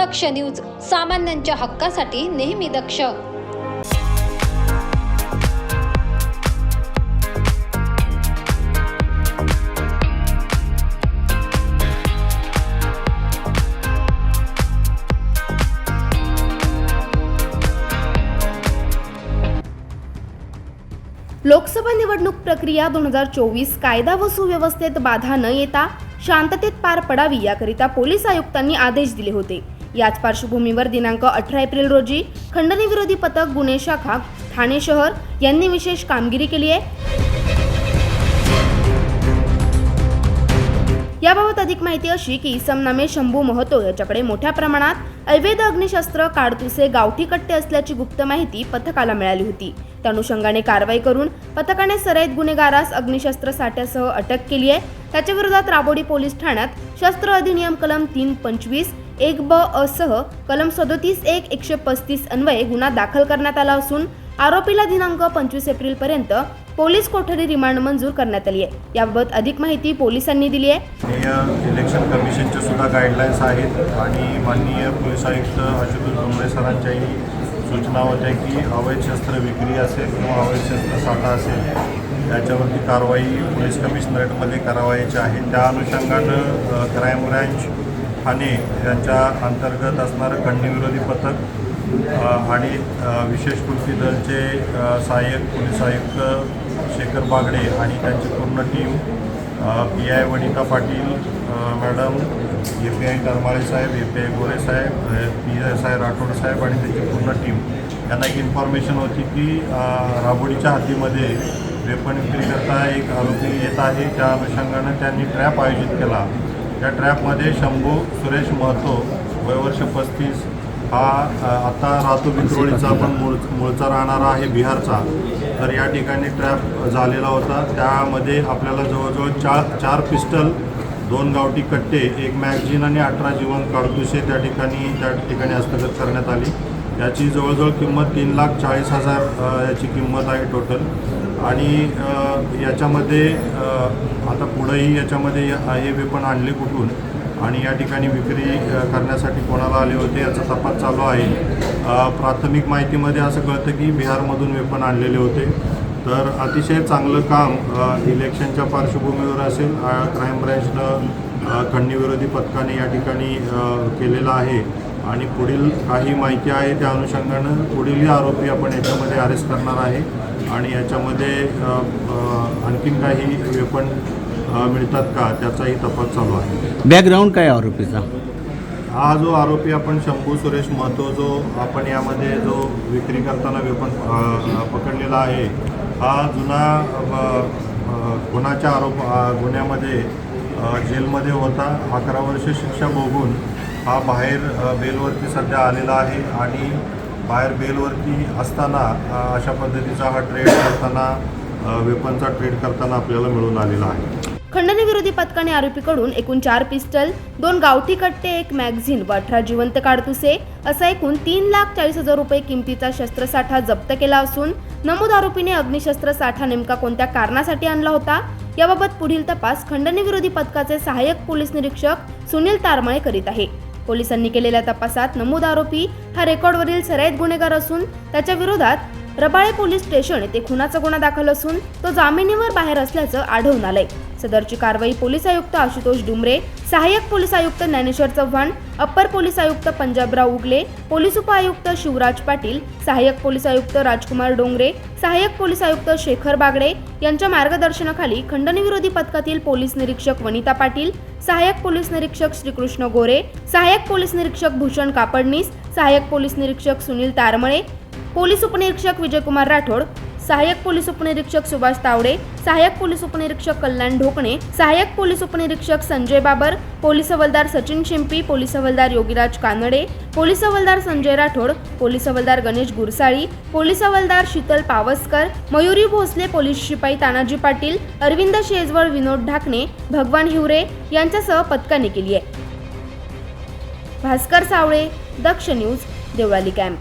दक्ष news सामान्यांच्या हक्कासाठी नेहमी दक्ष. लोकसभा निवडणूक प्रक्रिया दोन हजार चोवीस कायदा व सुव्यवस्थेत बाधा न येता शांततेत पार पडावी याकरिता पोलीस आयुक्तांनी आदेश दिले होते. याच पार्श्वभूमीवर दिनांक अठरा एप्रिल रोजी खंडणीविरोधी पथक गुन्हे शाखा ठाणे शहर यांनी विशेष कामगिरी केली आहे. याबाबत अधिक माहिती अशी की इसम नामे शंभू महतो याच्याकडे मोठ्या प्रमाणात अवैध अग्निशस्त्र काडतुसे गावठी कट्टे असल्याची गुप्त माहिती पथकाला मिळाली होती. त्या अनुषंगाने कारवाई करून पथकाने सराईत गुन्हेगारास अग्निशस्त्र साठ्यासह अटक केली आहे. त्याच्या विरोधात राबोडी पोलीस ठाण्यात शस्त्र अधिनियम कलम तीन पंचवीस एक ब असह कलम सदोतीस एक एकशे पस्तीस अन्वये गुन्हा दाखल करण्यात आला असून आरोपीला दिनांक पंचवीस एप्रिल पर्यंत पोलीस कोठडी रिमांड मंजूर करण्यात आली आहे. याबाबत अधिक माहिती पोलिसांनी दिली आहे. इलेक्शन कमिशनच्या सुद्धा गाईडलाईन्स आहेत आणि माननीय पोलीस आयुक्त आशुतोष डोंगरे सरांच्याही सूचना होत्या की अवैध शस्त्र विक्री असेल किंवा अवैध शस्त्र साठा असेल त्याच्यावरती कारवाई पोलीस कमिशनरेटमध्ये करावायची आहे. त्या अनुषंगानं क्राईम ब्रँच ठाणे यांच्या अंतर्गत असणारं खंडणीविरोधी पथक आणि विशेष कृती दलचे सहाय्यक पोलीस आयुक्त शेखर बागडे आणि त्यांची पूर्ण team P I Vanita Patil madam A P I Karmale Saheb A P I Gore साहेब पी एस आय राठोड साहेब आणि त्यांची पूर्ण टीम. यांना एक इन्फॉर्मेशन होती की राबोडीच्या हद्दीमध्ये वेपन विक्रीकरता एक आरोपी येत आहे. त्या अनुषंगानं त्यांनी ट्रॅप आयोजित केला. त्या ट्रॅपमध्ये शंभू सुरेश महतो वयवर्ष पस्तीस. हा आता राहतो विक्रोळीचा पण मूळ मूळचा राहणारा आहे बिहारचा. तर या ठिकाणी ट्रॅप झालेला होता. त्यामध्ये आपल्याला जवळजवळ चार चार पिस्टल दोन गावठी कट्टे एक मॅगझिन आणि अठरा जीवन काडतुसे त्या ठिकाणी त्या ठिकाणी हस्तगत करण्यात आली. याची जवळजवळ किंमत तीन लाख चाळीस हजार याची किंमत आहे टोटल आणि याच्यामध्ये आता पुढंही याच्यामध्ये हे वेपन आणले कुठून? आणि या ठिकाणी विक्री करण्यासाठी कोणाला आले होते याचा तपास चालू आहे. प्राथमिक माहितीमध्ये असं कळतं की बिहारमधून वेपन आणलेले होते. तर अतिशय चांगलं काम इलेक्शनच्या पार्श्वभूमीवर असेल क्राईम ब्रँचनं खंडीविरोधी खंडणीविरोधी पथकाने या ठिकाणी केलेलं आहे. आणि पुढील काही माहिती आहे त्या अनुषंगानं पुढील आरोपी आपण याच्यामध्ये अरेस्ट करणार आहे. आणि याच्यामध्ये आणखीन काही वेपन मिळतात का त्याचाही तपास चालू आहे. बॅकग्राऊंड काय आरोपीचा? हा जो आरोपी आपण शंभू सुरेश महतो जो आपण यामध्ये जो विक्री करताना वेपन पकडलेला आहे हा जुना गुन्ह्याच्या आरोप गुन्ह्यामध्ये जेलमध्ये होता. अकरा वर्ष शिक्षा भोगून हा बाहेर बेलवरती सध्या आलेला आहे आणि बाहेर बेलवरती असताना अशा पद्धतीचा हा ट्रेड करताना वेपनचा ट्रेड करताना आपल्याला मिळून आलेला आहे. खंडणीविरोधी पथकाने आरोपीकडून एकूण चार पिस्टल दोन गावठी कट्टे एक मॅगझिन व अठरा जिवंत काडतुसे असा एकूण तीन लाख चाळीस हजार रुपये किमतीचा शस्त्रसाठा जप्त केला असून नमूद आरोपीने अग्निशस्त्र साठा नेमका कोणत्या कारणासाठी आणला होता? याबाबत पुढील तपास खंडणीविरोधी पथकाचे सहाय्यक पोलीस निरीक्षक सुनील तारमळे करीत आहे. पोलिसांनी केलेल्या तपासात नमूद आरोपी हा रेकॉर्डवरील सराईत गुन्हेगार असून त्याच्या विरोधात रबाळे पोलीस स्टेशन येथे खुनाचा गुन्हा दाखल असून तो जामिनीवर बाहेर असल्याचं आढळून आलंय. सदरची कारवाई पोलीस आयुक्त आशुतोष डुमरे सहाय्यक पोलीस आयुक्त ज्ञानेश्वर चव्हाण अप्पर पोलीस आयुक्त पंजाबराव उगले पोलीस उपआयुक्त शिवराज पाटील सहाय्यक पोलीस आयुक्त राजकुमार डोंगरे सहाय्यक पोलीस आयुक्त शेखर बागडे यांच्या मार्गदर्शनाखाली खंडणीविरोधी पथकातील पोलीस निरीक्षक वनिता पाटील सहाय्यक पोलीस निरीक्षक श्रीकृष्ण गोरे सहाय्यक पोलीस निरीक्षक भूषण कापडनीस सहाय्यक पोलीस निरीक्षक सुनील तारमळे पोलीस उपनिरीक्षक विजयकुमार राठोड सहाय्यक पोलीस उपनिरीक्षक सुभाष तावडे सहाय्यक पोलीस उपनिरीक्षक कल्याण ढोकणे सहाय्यक पोलीस उपनिरीक्षक संजय बाबर पोलीस हवालदार सचिन शिंपी पोलीस हवालदार योगीराज कानडे पोलीस हवालदार संजय राठोड पोलीस हवालदार गणेश गुरसाळी पोलीस हवालदार शीतल पावसकर मयुरी भोसले पोलीस शिपाई तानाजी पाटील अरविंद शेजवळ विनोद ढाकणे भगवान हिवरे यांच्यासह पथकाने केली आहे. Bhaskar Savale Daksh news Deolali camp.